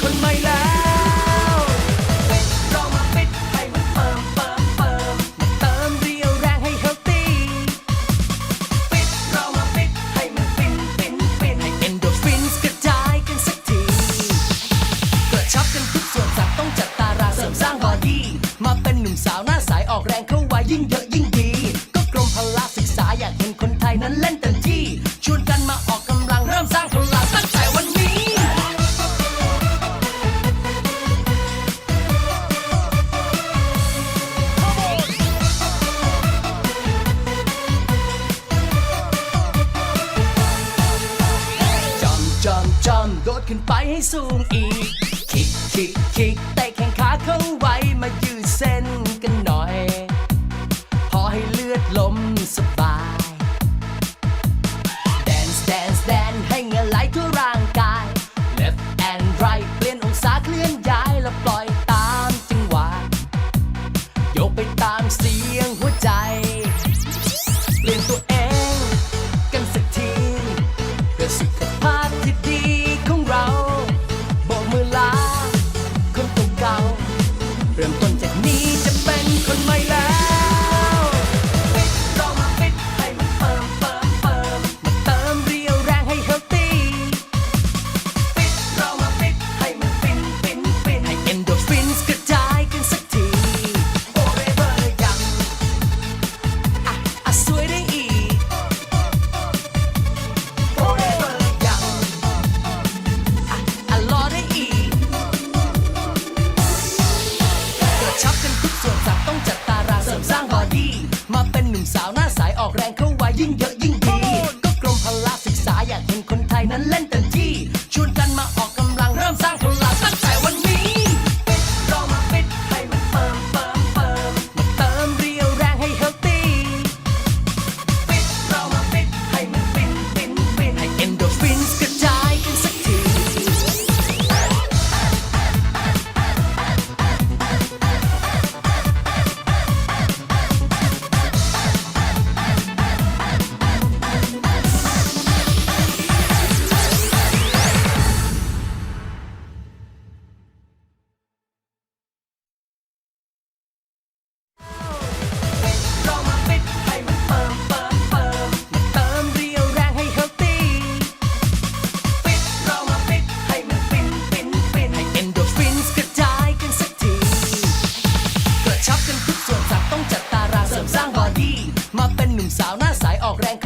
คนใหม่แล้ว สูงอีก คิกคิกคิกแต่แข่งขาเข้า ชับกันทุกส่วนสัตว์ต้องจัดตารางเสริมสร้างบอดี้ มาเป็นหนุ่มสาวหน้าสายออกแรงเข้าไว้ยิ่งเยอะยิ่งดี ก็กรมพลาศึกษาอยากเห็นคนไทยนั้นเล่นเต็ม out.